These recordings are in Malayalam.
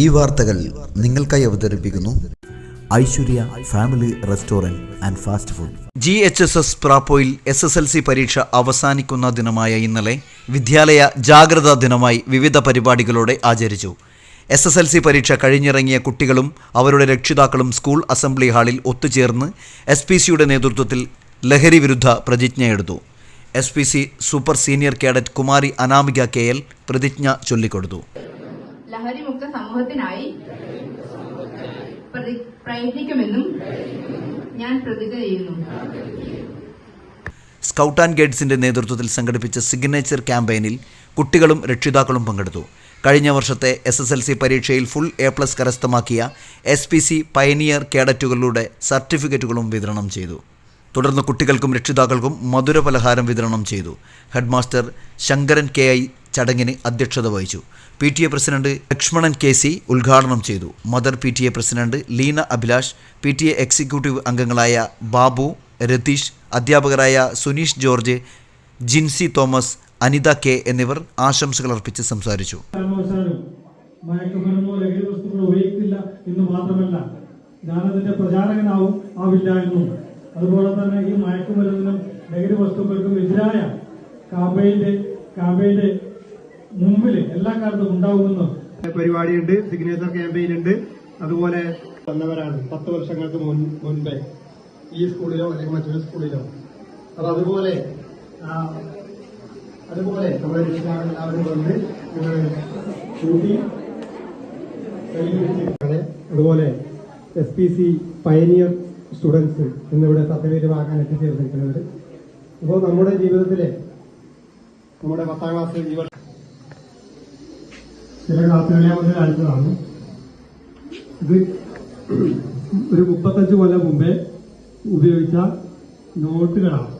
ഈ വാർത്തകൾ നിങ്ങൾക്കായി അവതരിപ്പിക്കുന്നു Aishwarya family restaurant and fast food. G H S S പ്രാപ്പോയിൽ S S L C പരീക്ഷ അവസാനിക്കുന്ന ദിനമായ ഇന്നലെ വിദ്യാലയ ജാഗ്രതാ ദിനമായി വിവിധ പരിപാടികളോടെ ആചരിച്ചു. എസ് എസ് എൽ സി പരീക്ഷ കഴിഞ്ഞിറങ്ങിയ കുട്ടികളും അവരുടെ രക്ഷിതാക്കളും സ്കൂൾ അസംബ്ലി ഹാളിൽ ഒത്തുചേർന്ന് എസ് പി സിയുടെ നേതൃത്വത്തിൽ ലഹരി വിരുദ്ധ പ്രതിജ്ഞയെടുത്തു. S P C super senior cadet Kumari Anamika K L പ്രതിജ്ഞ ചൊല്ലിക്കൊടുത്തു. സമൂഹത്തിനായി പ്രയത്നിക്കുമെന്നും ഞാൻ പ്രതിജ്ഞ ചെയ്യുന്നു. സ്കൗട്ട് ആൻഡ് ഗൈഡ്സിന്റെ നേതൃത്വത്തിൽ സംഘടിപ്പിച്ച സിഗ്നേച്ചർ ക്യാമ്പയിനിൽ കുട്ടികളും രക്ഷിതാക്കളും പങ്കെടുത്തു. കഴിഞ്ഞ വർഷത്തെ എസ് എസ് എൽ സി പരീക്ഷയിൽ ഫുൾ എ പ്ലസ് കരസ്ഥമാക്കിയ എസ് പി സി പയനിയർ കേഡറ്റുകളുടെ സർട്ടിഫിക്കറ്റുകളും വിതരണം ചെയ്തു. തുടർന്ന് കുട്ടികൾക്കും രക്ഷിതാക്കൾക്കും മധുര പലഹാരം വിതരണം ചെയ്തു. ഹെഡ്മാസ്റ്റർ ശങ്കരൻ കെ ഐ ചടങ്ങിന് അധ്യക്ഷത വഹിച്ചു. P T A president Lakshmanan K C ഉദ്ഘാടനം ചെയ്തു. Mother P T A president Leena Abhilash P T A executive അംഗങ്ങളായ ബാബു രതീഷ് അധ്യാപകരായ Suneesh George Jincy Thomas Anitha K എന്നിവർ ആശംസകൾ അർപ്പിച്ച് സംസാരിച്ചു. മാത്രമല്ല അതുപോലെ തന്നെ ഈ മയക്കുമരുന്നിനും ലഹരി വസ്തുക്കൾക്കും എതിരായ കാമ്പയിന്റെ കാമ്പയിന്റെ മുമ്പിൽ എല്ലാ കാലത്തും ഉണ്ടാവുമെന്ന് പരിപാടിയുണ്ട് സിഗ്നേച്ചർ ക്യാമ്പയിൻ ഉണ്ട്. അതുപോലെ വന്നവരാണ് പത്ത് വർഷങ്ങൾക്ക് മുൻ മുൻപേ ഈ സ്കൂളിലോ അല്ലെങ്കിൽ മറ്റൊരു സ്കൂളിലോ. അപ്പൊ അതുപോലെ അതുപോലെ നമ്മുടെ രക്ഷിതാക്കൾ വന്ന് അതുപോലെ S P C pioneer students എന്നിവിടെ സത്യവേദമാകാൻ എത്തിച്ചേർന്നിരിക്കുന്നവർ അപ്പോൾ നമ്മുടെ ജീവിതത്തിലെ നമ്മുടെ പത്താം ക്ലാസ് വർഷം ചില ക്ലാസ്സുകളെ മുതൽ കാണിച്ചതാണ് ഇത് ഒരു മുപ്പത്തഞ്ച് കൊല്ലം മുമ്പേ ഉപയോഗിച്ച നോട്ടുകളാണ്.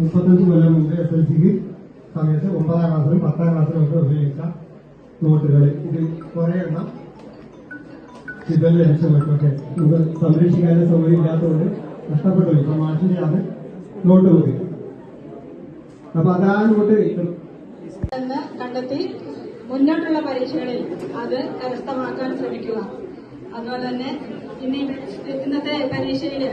മുപ്പത്തഞ്ച് കൊല്ലം മുമ്പ് എസ് എൽ സിക്ക് സമയത്ത് ഒമ്പതാം ക്ലാസ്സിലും പത്താം ക്ലാസ്സിലും ഒക്കെ ഉപയോഗിച്ച നോട്ടുകൾ ഇത് കുറെ എണ്ണം ചിതൽ ലഭിച്ചവർക്കൊക്കെ സംരക്ഷിക്കാനും സൗകര്യം ഇല്ലാത്തതുകൊണ്ട് നഷ്ടപ്പെട്ടു. ഇപ്പൊ മാഷിന്റെയാണ് നോട്ട് ബുക്ക്. അപ്പൊ അതാ നോട്ട് എന്ന് കണ്ടെത്തി മുന്നോട്ടുള്ള പരീക്ഷകളിൽ അത് കരസ്ഥമാക്കാൻ ശ്രമിക്കുക അതുപോലെ തന്നെ ഇനി ഇന്നത്തെ പരീക്ഷയിൽ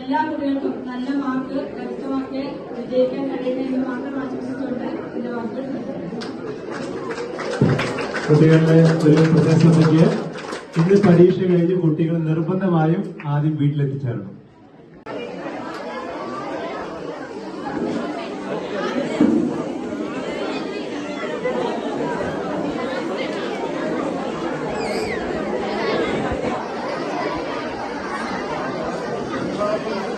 എല്ലാ കുട്ടികൾക്കും നല്ല മാർക്ക് കരസ്ഥമാക്കി വിജയിക്കാൻ കഴിയട്ടെ എന്ന് മാത്രം ആശംസിച്ചുകൊണ്ട് എന്റെ വാക്കുകൾ. കുട്ടികളുടെ ഒരു പ്രദേശത്തേക്ക് ഇന്ന് പരീക്ഷ കഴിഞ്ഞ് കുട്ടികൾ നിർബന്ധമായും ആദ്യം വീട്ടിലെത്തിച്ചേരണം Amen.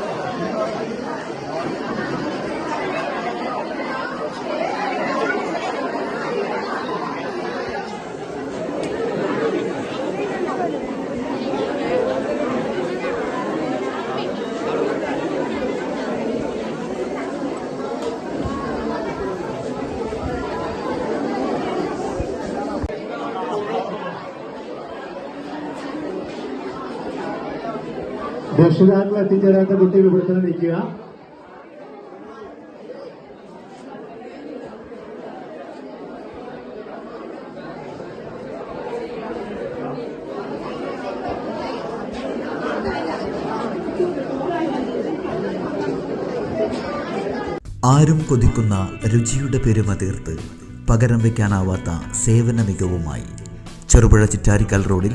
രക്ഷിതാക്കൾ എത്തിച്ചേരാത്ത കുട്ടികൾ ഇവിടെ തന്നെ നിൽക്കുക. ആരും കൊതിക്കുന്ന രുചിയുടെ പെരുമ തീർത്ത് പകരം വയ്ക്കാനാവാത്ത സേവന മികവുമായി ചെറുപുഴ ചിറ്റാരിക്കൽ റോഡിൽ